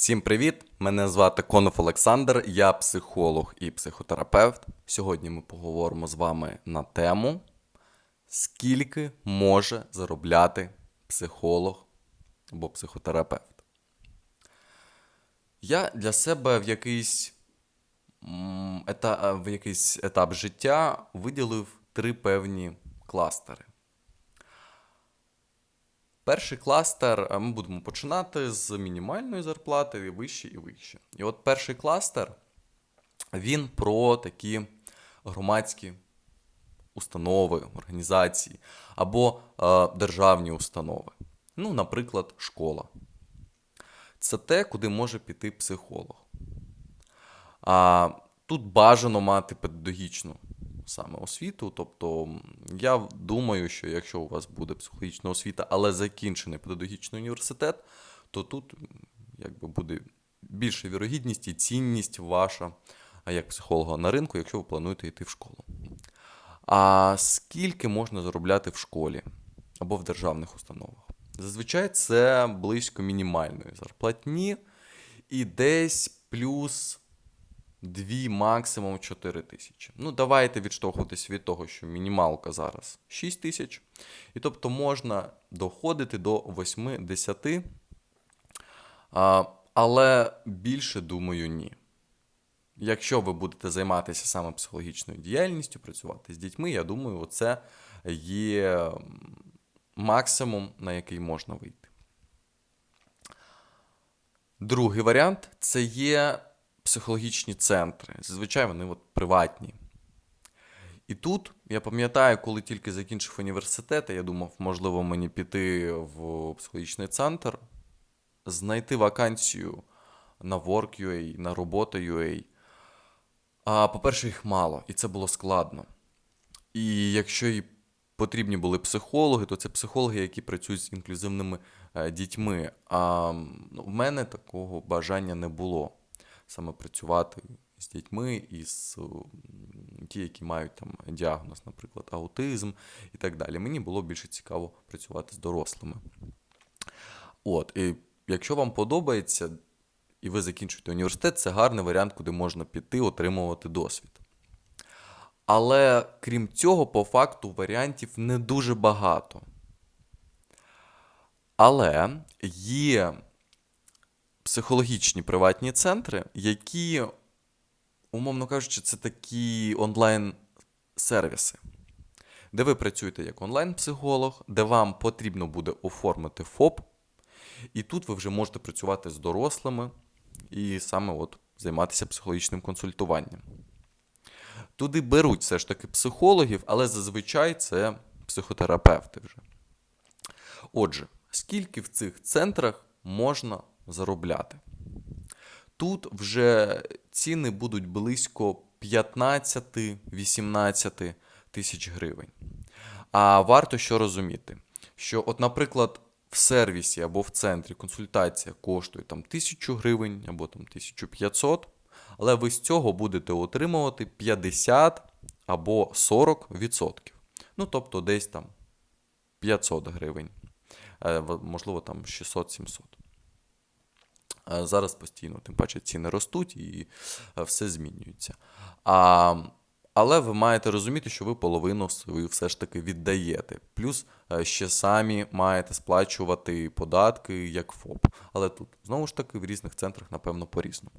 Всім привіт! Мене звати Конов Олександр, я психолог і психотерапевт. Сьогодні ми поговоримо з вами на тему, скільки може заробляти психолог або психотерапевт. Я для себе в якийсь, м, ета, в якийсь етап життя виділив три певні кластери. Перший кластер е, ми будемо починати з мінімальної зарплати і вище і вище. І от перший кластер він про такі громадські установи, організації або е, державні установи. Ну, наприклад, школа. Це те, куди може піти психолог. А тут бажано мати педагогічну саме освіту. Тобто, я думаю, що якщо у вас буде психологічна освіта, але закінчений педагогічний університет, то тут якби буде більша вірогідність і цінність ваша як психолога на ринку, якщо ви плануєте йти в школу. А скільки можна заробляти в школі або в державних установах? Зазвичай це близько мінімальної зарплатні і десь плюс 2, максимум 4 тисячі. Ну, давайте відштовхуватись від того, що мінімалка зараз 6 тисяч. І тобто можна доходити до 8-10, але більше, думаю, ні. Якщо ви будете займатися саме психологічною діяльністю, працювати з дітьми, я думаю, це є максимум, на який можна вийти. Другий варіант це є психологічні центри. Зазвичай вони от приватні. І тут я пам'ятаю, коли тільки закінчив університет, я думав, можливо, мені піти в психологічний центр, знайти вакансію на Work.ua, на робота.ua. А, по-перше, їх мало, і це було складно. І якщо і потрібні були психологи, то це психологи, які працюють з інклюзивними е, дітьми. А ну, в мене такого бажання не було саме працювати з дітьми і з ті, які мають там діагноз, наприклад, аутизм і так далі. Мені було більше цікаво працювати з дорослими. От, і якщо вам подобається, і ви закінчуєте університет, це гарний варіант, куди можна піти, отримувати досвід. Але крім цього, по факту варіантів не дуже багато. Але є психологічні приватні центри, які, умовно кажучи, це такі онлайн-сервіси, де ви працюєте як онлайн-психолог, де вам потрібно буде оформити ФОП, і тут ви вже можете працювати з дорослими і саме от займатися психологічним консультуванням. Туди беруть все ж таки психологів, але зазвичай це психотерапевти вже. Отже, скільки в цих центрах можна заробляти? Тут вже ціни будуть близько 15-18 тисяч гривень. А варто що розуміти, що, от, наприклад, в сервісі або в центрі консультація коштує там 1000 гривень або там 1500, але ви з цього будете отримувати 50 або 40 відсотків. Ну, тобто десь там 500 гривень, Е, можливо, там 600-700. Зараз постійно, тим паче ціни ростуть і е, все змінюється. А, але ви маєте розуміти, що ви половину свою все ж таки віддаєте. Плюс е, ще самі маєте сплачувати податки як ФОП. Але тут, знову ж таки, в різних центрах, напевно, по-різному.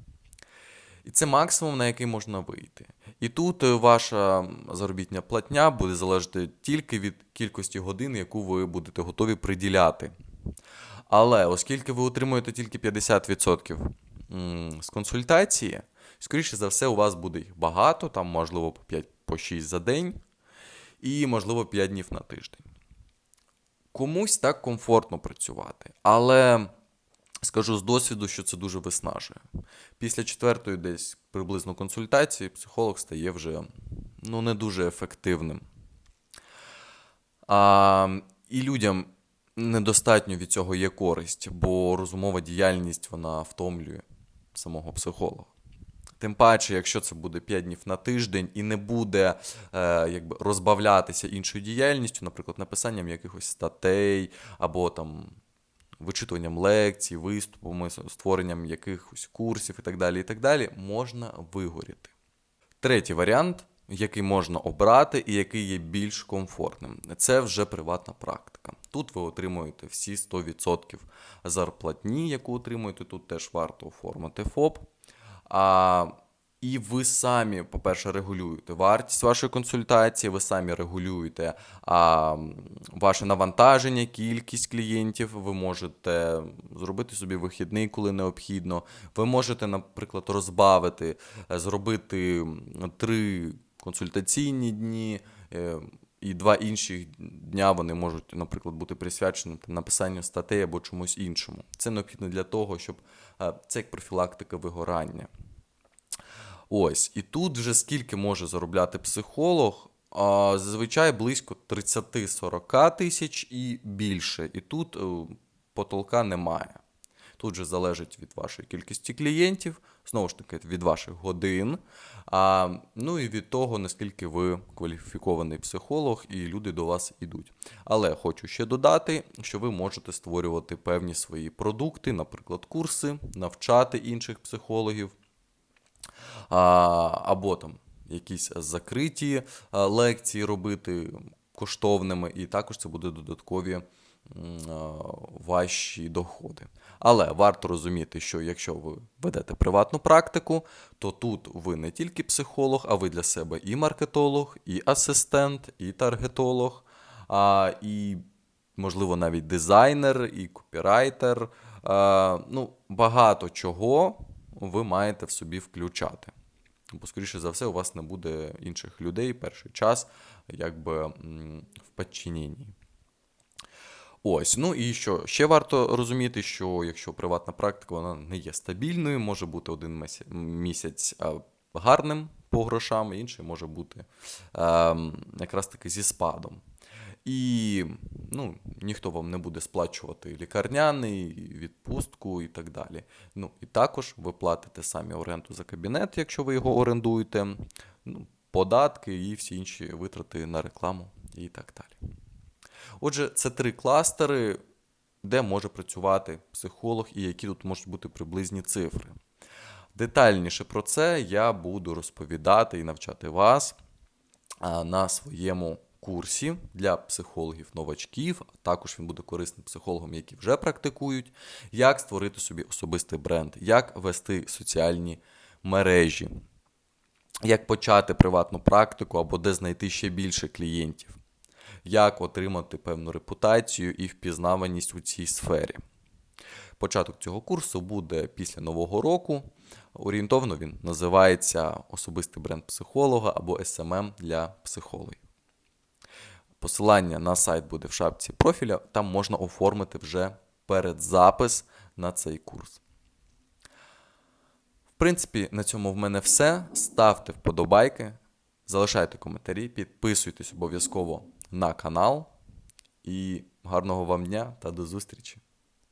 І це максимум, на який можна вийти. І тут е, ваша заробітня платня буде залежати тільки від кількості годин, яку ви будете готові приділяти. Але оскільки ви отримуєте тільки 50% з консультації, скоріше за все, у вас буде їх багато, там, можливо, по 5 по 6 за день, і, можливо, 5 днів на тиждень. Комусь так комфортно працювати, але скажу з досвіду, що це дуже виснажує. Після четвертої десь приблизно консультації психолог стає вже ну, не дуже ефективним. А, і людям недостатньо від цього є користь, бо розумова діяльність вона втомлює самого психолога. Тим паче, якщо це буде 5 днів на тиждень і не буде е, якби, розбавлятися іншою діяльністю, наприклад, написанням якихось статей або там вичитуванням лекцій, виступами, створенням якихось курсів і так далі, і так далі, можна вигоріти. Третій варіант, який можна обрати і який є більш комфортним, це вже приватна практика. Тут ви отримуєте всі 100% зарплатні, яку отримуєте. Тут теж варто оформити ФОП. А, і ви самі, по-перше, регулюєте вартість вашої консультації, ви самі регулюєте а, ваше навантаження, кількість клієнтів. Ви можете зробити собі вихідний, коли необхідно. Ви можете, наприклад, розбавити, е, зробити три консультаційні дні. І два інших дня вони можуть, наприклад, бути присвячені написанню статей або чомусь іншому. Це необхідно для того, щоб е, це як профілактика вигорання. Ось, і тут вже скільки може заробляти психолог? Зазвичай близько 30-40 тисяч і більше. І тут е, потолка немає. Тут же залежить від вашої кількості клієнтів, знову ж таки, від ваших годин, а, ну і від того, наскільки ви кваліфікований психолог і люди до вас ідуть. Але хочу ще додати, що ви можете створювати певні свої продукти, наприклад, курси, навчати інших психологів а, або там якісь закриті лекції робити коштовними, і також це буде додаткові ваші доходи. Але варто розуміти, що якщо ви ведете приватну практику, то тут ви не тільки психолог, а ви для себе і маркетолог, і асистент, і таргетолог, а, і, можливо, навіть дизайнер, і копірайтер. А, ну, багато чого ви маєте в собі включати. Бо, скоріше за все, у вас не буде інших людей перший час, якби в підчиненні. Ось, ну і що ще варто розуміти, що якщо приватна практика вона не є стабільною, може бути один місяць гарним по грошам, інший може бути якраз таки зі спадом. І ну, ніхто вам не буде сплачувати лікарняний, відпустку і так далі. Ну, і також ви платите самі оренду за кабінет, якщо ви його орендуєте, ну, податки і всі інші витрати на рекламу і так далі. Отже, це три кластери, де може працювати психолог і які тут можуть бути приблизні цифри. Детальніше про це я буду розповідати і навчати вас на своєму курсі для психологів-новачків. Також він буде корисним психологам, які вже практикують, як створити собі особистий бренд, як вести соціальні мережі, як почати приватну практику або де знайти ще більше клієнтів, як отримати певну репутацію і впізнаваність у цій сфері. Початок цього курсу буде після Нового року. Орієнтовно він називається Особистий бренд психолога або SMM для психологів. Посилання на сайт буде в шапці профіля, там можна оформити вже передзапис на цей курс. В принципі, на цьому в мене все. Ставте вподобайки, залишайте коментарі, підписуйтесь обов'язково на канал. І гарного вам дня та до зустрічі!